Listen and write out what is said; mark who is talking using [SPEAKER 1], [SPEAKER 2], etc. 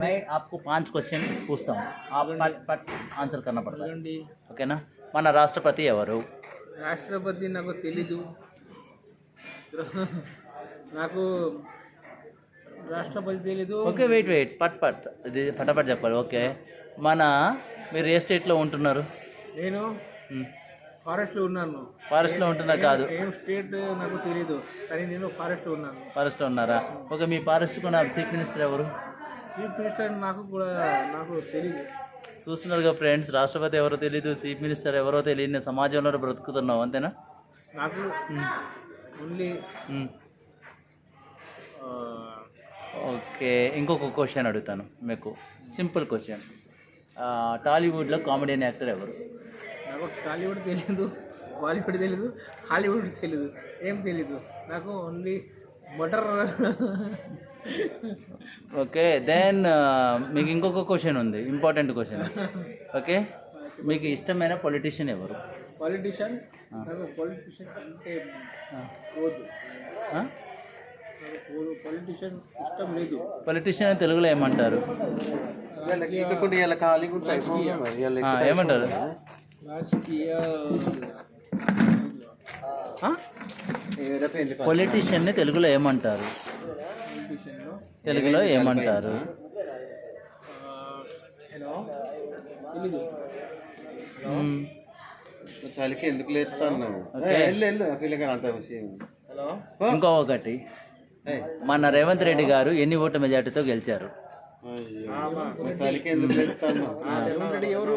[SPEAKER 1] मैं आपको पांच क्वेश्चन पूछता हूँ आप पट पट आंसर करना पड़ता है
[SPEAKER 2] అడగండి
[SPEAKER 1] ఓకేనా మన రాష్ట్రపతి ఎవరు
[SPEAKER 2] రాష్ట్రపతి నాకు తెలీదు నాకు రాష్ట్రపతి తెలీదు
[SPEAKER 1] ఓకే వెయిట్ వెయిట్ పట్ పట్ ఇది పటపట్ చెప్పాలి ఓకే మన మీరు ఏ స్టేట్లో ఉంటున్నారు
[SPEAKER 2] నేను ఫారెస్ట్లో ఉన్నాను
[SPEAKER 1] ఫారెస్ట్లో ఉంటున్నారు కాదు
[SPEAKER 2] ఏం స్టేట్ నాకు తెలీదు కానీ నేను ఫారెస్ట్లో ఉన్నాను
[SPEAKER 1] ఫారెస్ట్లో ఉన్నారా ఓకే మీ ఫారెస్ట్ కొన్న చీఫ్ మినిస్టర్ ఎవరు
[SPEAKER 2] చీఫ్ మినిస్టర్ నాకు కూడా నాకు తెలీదు.
[SPEAKER 1] చూస్తున్నారుగా ఫ్రెండ్స్ రాష్ట్రపతి ఎవరో తెలియదు చీఫ్ మినిస్టర్ ఎవరో తెలియని సమాజంలో బ్రతుకుతున్నావు అంతేనా?
[SPEAKER 2] నాకు ఓన్లీ.
[SPEAKER 1] ఓకే ఇంకొక క్వశ్చన్ అడుగుతాను మీకు. సింపుల్ క్వశ్చన్ టాలీవుడ్లో కామెడియన్ యాక్టర్ ఎవరు?
[SPEAKER 2] నాకు టాలీవుడ్ తెలీదు బాలీవుడ్ తెలీదు హాలీవుడ్ తెలీదు ఏం తెలీదు. నాకు ఓన్లీ మటర్
[SPEAKER 1] ఓకే దెన్ మీకు ఇంకొక క్వశ్చన్ ఉంది ఇంపార్టెంట్ క్వశ్చన్ ఓకే మీకు ఇష్టమైన పొలిటీషియన్ ఎవరు?
[SPEAKER 2] పాలిటిషియన్ పొలిటిషియన్ అంటే పొలిటిషియన్ ఇష్టం లేదు.
[SPEAKER 1] పొలిటీషియన్ తెలుగులో ఏమంటారు? ఏమంటారు?
[SPEAKER 2] రాజకీయ.
[SPEAKER 1] పొలిటీషియన్ని తెలుగులో ఏమంటారు? తెలుగులో ఏమంటారు.
[SPEAKER 3] చలికి ఎందుకు లేస్తాను
[SPEAKER 1] ఓకే.
[SPEAKER 3] వెళ్ళు వెళ్ళు. ఆ పిల్లగాడు అంత విషయం.
[SPEAKER 2] హలో?
[SPEAKER 1] ఇంకో ఒకటి. మన రేవంత్ రెడ్డి గారు ఎన్ని ఓట్ల మెజార్టీతో గెలిచారు.
[SPEAKER 3] చలికి ఎందుకు లేస్తాను
[SPEAKER 2] రేవంత్ రెడ్డి ఎవరు?